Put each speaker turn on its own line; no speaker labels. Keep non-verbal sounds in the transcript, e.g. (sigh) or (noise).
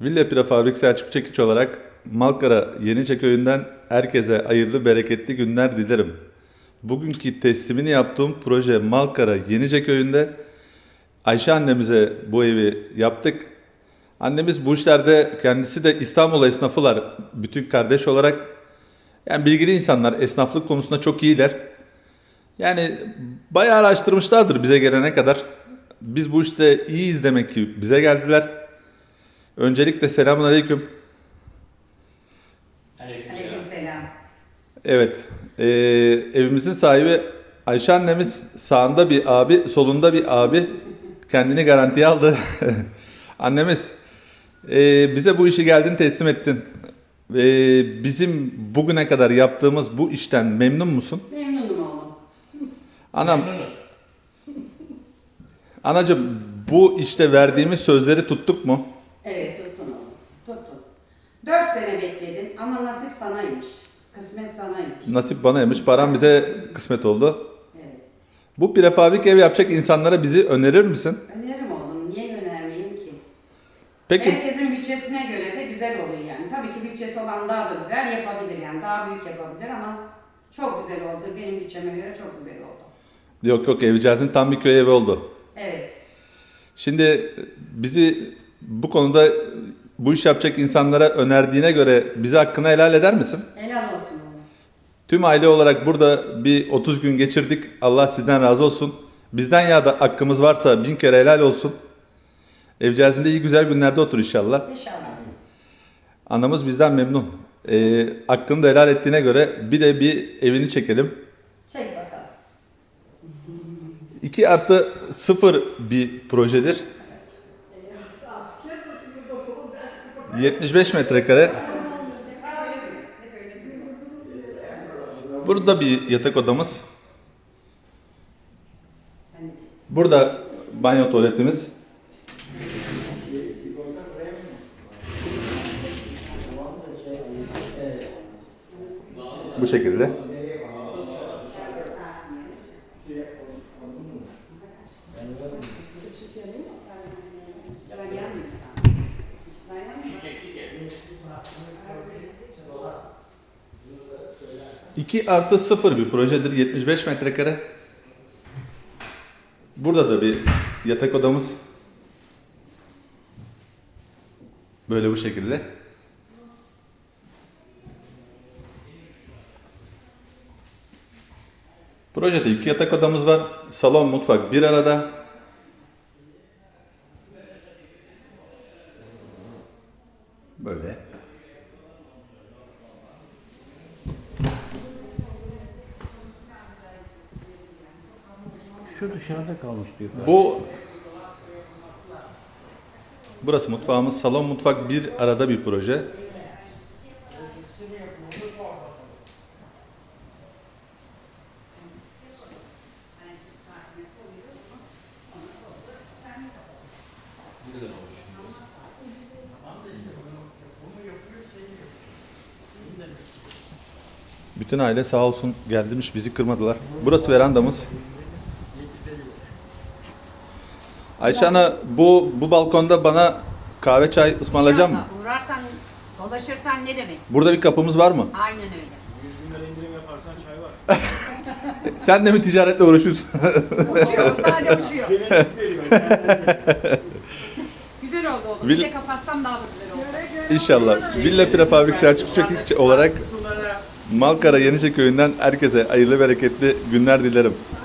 Villa Prefabrik Selçuk Çekiç olarak Malkara Yenice Köyü'nden herkese hayırlı bereketli günler dilerim. Bugünkü teslimini yaptığım proje Malkara Yenice Köyü'nde Ayşe annemize bu evi yaptık. Annemiz bu işlerde kendisi de İstanbul esnafılar bütün kardeş olarak yani bilgili insanlar esnaflık konusunda çok iyiler. Yani bayağı araştırmışlardır bize gelene kadar. Biz bu işte iyiyiz demek ki bize geldiler. Öncelikle selamun aleyküm.
Aleykümselam.
Evet, eee, evimizin sahibi Ayşe annemiz sağında bir abi, solunda bir abi kendini garantiye aldı. (laughs) annemiz, eee, bize bu işi geldin teslim ettin. Ve bizim bugüne kadar yaptığımız bu işten memnun musun?
Memnunum oğlum.
Anam, anacığım bu işte verdiğimiz sözleri tuttuk mu?
Evet tuttun oğlum. Tuttun. Dört sene bekledim ama nasip sanaymış. Kısmet sanaymış.
Nasip banaymış, param bize kısmet oldu.
Evet.
Bu prefabrik ev yapacak insanlara bizi önerir misin?
Öneririm oğlum. Niye önermeyeyim ki?
Peki
Herkesin bütçesine göre de güzel oluyor yani. Tabii ki bütçesi olan daha da güzel yapabilir yani. Daha büyük yapabilir ama çok güzel oldu. Benim bütçeme göre çok güzel oldu.
Yok yok evcazın tam bir köy evi oldu.
Evet.
Şimdi bizi bu konuda bu iş yapacak insanlara önerdiğine göre bizi hakkını helal eder misin?
Helal olsun.
Tüm aile olarak burada bir 30 gün geçirdik. Allah sizden razı olsun. Bizden ya da hakkımız varsa bin kere helal olsun. Evcazinde iyi güzel günlerde otur inşallah.
İnşallah.
Anamız bizden memnun. Ee, hakkını da helal ettiğine göre bir de bir evini çekelim.
Çek bakalım.
2 artı 0 bir projedir. 75 metrekare. Burada bir yatak odamız. Burada banyo tuvaletimiz. Bu şekilde. İki artı 0 bir projedir. 75 metrekare. Burada da bir yatak odamız. Böyle bu şekilde. Projede iki yatak odamız var. Salon, mutfak bir arada. Böyle.
Şu dışarıda kalmış diyor.
Bu Burası mutfağımız. Salon mutfak bir arada bir proje. Bütün aile sağ olsun geldimiş bizi kırmadılar. Burası verandamız. Ayşe Ana bu bu balkonda bana kahve çay ısmarlayacak mı?
İnşallah. Uğrarsan, dolaşırsan ne demek?
Burada bir kapımız var mı?
Aynen öyle.
100 bin lira indirim yaparsan çay var. (laughs)
Sen de mi ticaretle uğraşıyorsun?
Uçuyor, (laughs) sadece uçuyor.
Gene. (laughs)
Güzel oldu oğlum. Bir de kapatsam daha da güzel oldu.
İnşallah. Villa Prefabrik Selçuk Çekiç olarak Malkara Yenice Köyü'nden herkese hayırlı bereketli günler dilerim.